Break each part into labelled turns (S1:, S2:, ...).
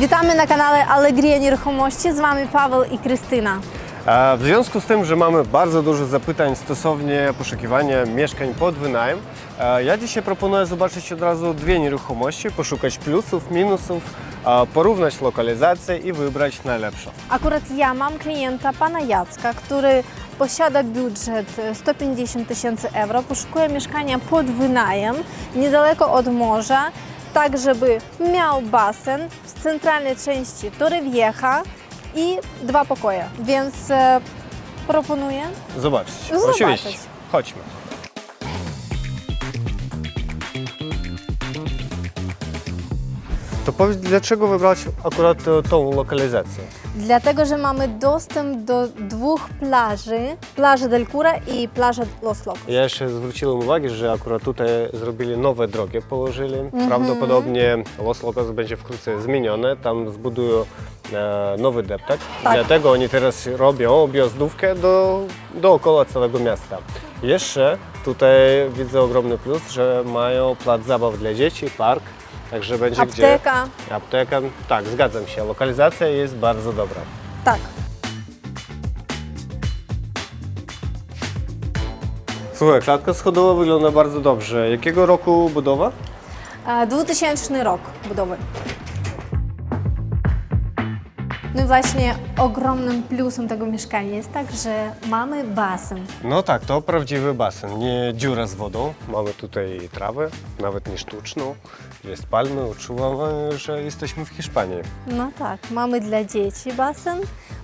S1: Witamy na kanale Allegria Nieruchomości. Z Wami Paweł i Krystyna.
S2: W związku z tym, że mamy bardzo dużo zapytań stosownie poszukiwania mieszkań pod wynajem, ja dzisiaj proponuję zobaczyć od razu dwie nieruchomości, poszukać plusów, minusów, porównać lokalizację i wybrać najlepszą.
S1: Akurat ja mam klienta pana Jacka, który posiada budżet 150 tysięcy euro, poszukuje mieszkania pod wynajem, niedaleko od morza, tak żeby miał basen centralnej części Torrevieja i dwa pokoje. Więc e, proponuję
S2: Zobaczcie.
S1: Zobaczyć.
S2: Oczywiście. Chodźmy. Powiedz, dlaczego wybrać akurat tą lokalizację?
S1: Dlatego, że mamy dostęp do dwóch plaży, plaży Del Cura i plaży Los Locos.
S2: Ja jeszcze zwróciłem uwagę, że akurat tutaj zrobili nowe drogi, położyli.
S1: Mhm.
S2: Prawdopodobnie Los Locos będzie wkrótce zmienione, tam zbudują e, nowy deptak.
S1: Tak.
S2: Dlatego oni teraz robią objazdówkę do, dookoła całego miasta. Jeszcze tutaj widzę ogromny plus, że mają plac zabaw dla dzieci, park, także będzie
S1: Apteka,
S2: gdzie... Apteka. Tak, zgadzam się. Lokalizacja jest bardzo dobra.
S1: tak.
S2: Słuchaj, klatka schodowa wygląda bardzo dobrze. Jakiego roku budowa?
S1: E, 2000 rok budowy. No i właśnie ogromnym plusem tego mieszkania jest tak, że mamy basen.
S2: No tak, to prawdziwy basen, nie dziura z wodą. Mamy tutaj trawę, nawet nie sztuczną. Jest palmy, uczuwamy, że jesteśmy w Hiszpanii.
S1: No tak, mamy dla dzieci basen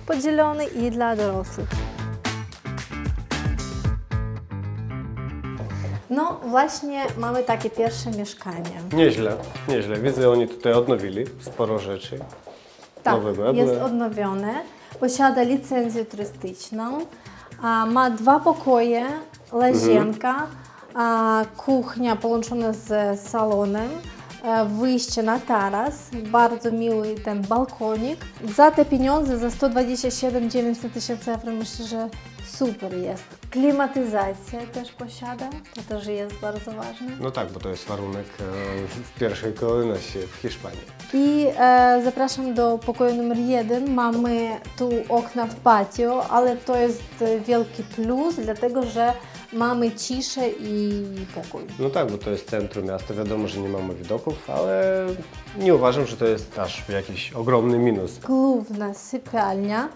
S1: podzielony i dla dorosłych. No właśnie mamy takie pierwsze mieszkanie.
S2: Nieźle, nieźle. Widzę, oni tutaj odnowili sporo rzeczy.
S1: Tak,
S2: Nowe meble.
S1: jest odnowione. Posiada licencję turystyczną. A, ma dwa pokoje, łazienka, a, kuchnia połączona z salonem, e, wyjście na taras, bardzo miły ten balkonik. Za te pieniądze, za 127 900 tysięcy euro, myślę, że super jest. Klimatyzację też posiada, to też jest bardzo ważne.
S2: No tak, bo to jest warunek e, w pierwszej kolejności w Hiszpanii.
S1: I e, zapraszam do pokoju numer jeden. Mamy tu okna w patio, ale to jest wielki plus, dlatego że mamy ciszę i pokój.
S2: No tak, bo to jest centrum miasta. Wiadomo, że nie mamy widoków, ale nie uważam, że to jest aż jakiś ogromny minus.
S1: Główna sypialnia.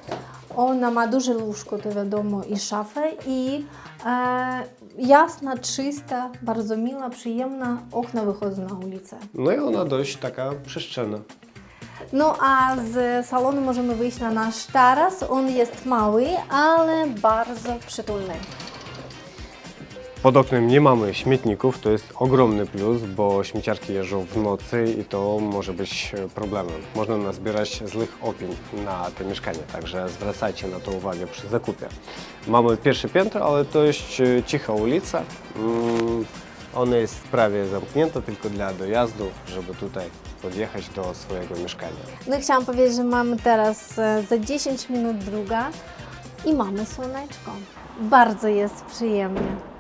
S1: Ona ma duże łóżko, to wiadomo, i szafę i e, jasna, czysta, bardzo miła, przyjemna. Okna wychodzą na ulicę.
S2: No i ona dość taka przestrzenna.
S1: No a z salonu możemy wyjść na nasz taras. On jest mały, ale bardzo przytulny.
S2: Pod oknem nie mamy śmietników, to jest ogromny plus, bo śmieciarki jeżdżą w nocy i to może być e, problemem. Można nazbierać złych opinii na te mieszkanie, także zwracajcie na to uwagę przy zakupie. Mamy pierwsze piętro, ale to jest e, cicha ulica. Mm, Ona jest prawie zamknięta tylko dla dojazdu, żeby tutaj podjechać do swojego mieszkania.
S1: No i chciałam powiedzieć, że mamy teraz e, za 10 minut druga i mamy słoneczko. Bardzo jest przyjemnie.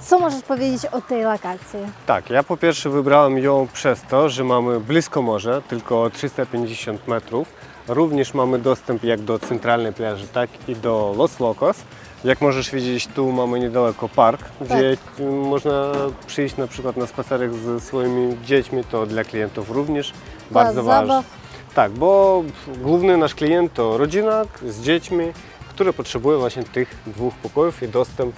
S1: Co możesz powiedzieć o tej lokacji?
S2: Tak, ja po pierwsze wybrałem ją przez to, że mamy blisko morze, tylko 350 metrów. Również mamy dostęp jak do centralnej plaży, tak i do Los Locos. Jak możesz widzieć, tu mamy niedaleko park, gdzie y, można przyjść na przykład na spacerek ze swoimi dziećmi, to dla klientów również bardzo
S1: zabaw.
S2: ważne. Tak, bo główny nasz klient to rodzina z dziećmi, które potrzebuje właśnie tych dwóch pokojów i dostęp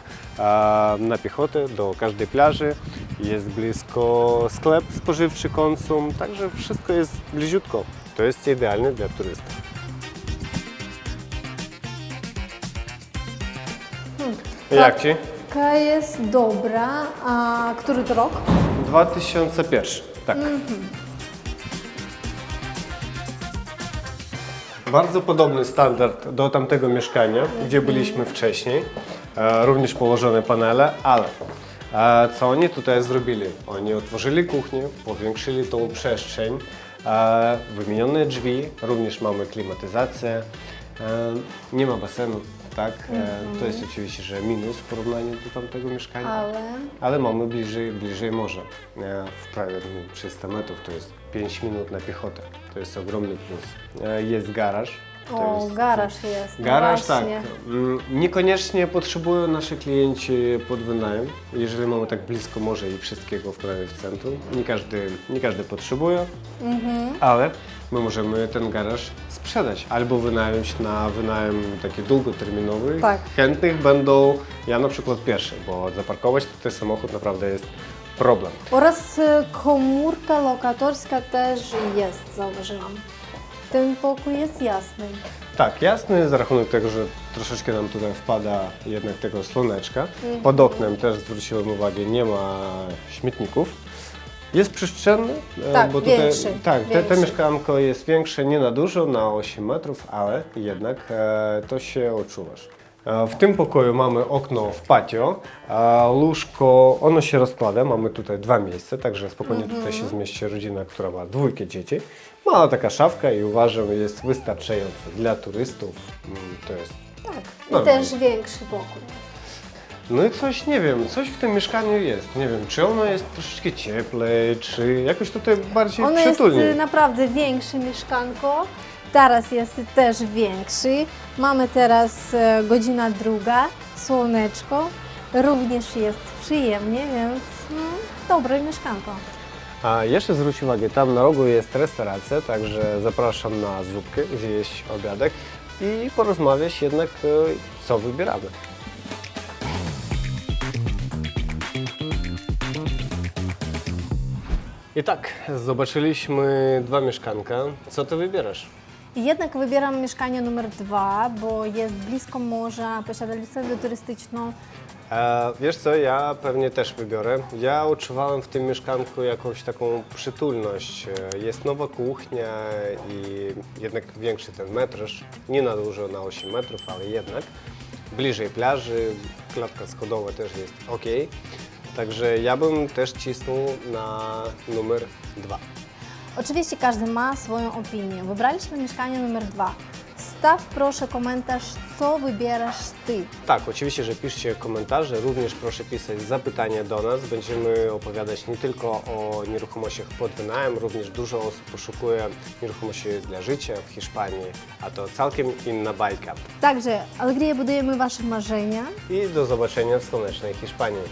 S2: na piechotę do każdej plaży. Jest blisko sklep spożywczy Konsum, także wszystko jest bliziutko. To jest idealne dla turystów. Jak Ci?
S1: Taka jest dobra. A który to rok?
S2: 2001, tak. Bardzo podobny standard do tamtego mieszkania, gdzie byliśmy wcześniej. E, również położone panele, ale e, co oni tutaj zrobili? Oni otworzyli kuchnię, powiększyli tą przestrzeń, e, wymienione drzwi, również mamy klimatyzację, e, nie ma basenu, tak? E, To jest oczywiście, że minus w porównaniu do tamtego mieszkania.
S1: Ale
S2: Ale mamy bliżej, bliżej morza. E, W prawie no, 300 metrów to jest 5 minut na piechotę. To jest ogromny plus. E, Jest garaż. To
S1: o,
S2: jest,
S1: garaż jest. no
S2: Garaż tak.
S1: właśnie.
S2: Mm, Niekoniecznie potrzebują nasi klienci pod wynajem, jeżeli mamy tak blisko morza i wszystkiego w prawie w centrum. Nie każdy, nie każdy potrzebuje,
S1: Mhm.
S2: ale my możemy ten garaż sprzedać albo wynająć na wynajem taki długoterminowy.
S1: Tak.
S2: Chętnych będą, ja na przykład pierwszy, bo zaparkować tutaj samochód naprawdę jest problem.
S1: Oraz e, komórka lokatorska też jest, zauważyłam. Ten pokój jest jasny.
S2: Tak, jasny, za rachunek tego, że troszeczkę nam tutaj wpada jednak tego słoneczka. Pod oknem też zwróciłem uwagę, nie ma śmietników. Jest przestrzenny, e,
S1: Tak,
S2: bo tutaj,
S1: większy,
S2: tak, te, te
S1: większy.
S2: mieszkanko jest większe, nie na dużo, na 8 metrów, ale jednak e, to się odczuwasz. E, W tym pokoju mamy okno w patio, a łóżko, ono się rozkłada, mamy tutaj dwa miejsca, także spokojnie tutaj się zmieści rodzina, która ma dwójkę dzieci. Mała taka szafka i uważam jest wystarczająca dla turystów. Mm, To jest
S1: Tak. I
S2: Normalnie.
S1: też większy pokój.
S2: no i coś, nie wiem, coś w tym mieszkaniu jest. Nie wiem, czy ono jest troszeczkę cieplej, czy jakoś tutaj bardziej
S1: Ono jest
S2: przytulniej.
S1: e, naprawdę większe mieszkanko. Teraz jest też większy. Mamy teraz e, godzina druga, słoneczko. Również jest przyjemnie, więc no, dobre mieszkanko.
S2: A jeszcze zwróć uwagę, tam na rogu jest restauracja, także zapraszam na zupkę, zjeść obiadek i porozmawiać jednak, e, co wybieramy. I tak, zobaczyliśmy dwa mieszkanka. Co ty wybierasz?
S1: Jednak wybieram mieszkanie numer dwa, bo jest blisko morza, posiada licencję turystyczną.
S2: E, wiesz co, ja pewnie też wybiorę. Ja odczuwałem w tym mieszkanku jakąś taką przytulność. Jest nowa kuchnia i jednak większy ten metraż. Nie na dużo, na 8 metrów, ale jednak. Bliżej plaży, klatka schodowa też jest ok. Także ja bym też cisnął na numer dwa.
S1: Oczywiście każdy ma swoją opinię. Wybraliśmy mieszkanie numer dwa. Staw proszę komentarz, co wybierasz Ty.
S2: Tak, oczywiście, że piszcie komentarze, również proszę pisać zapytania do nas. Będziemy opowiadać nie tylko o nieruchomościach pod wynajem, również dużo osób poszukuje nieruchomości dla życia w Hiszpanii, a to całkiem inna bajka.
S1: Także Alegria budujemy Wasze marzenia.
S2: I do zobaczenia w słonecznej Hiszpanii.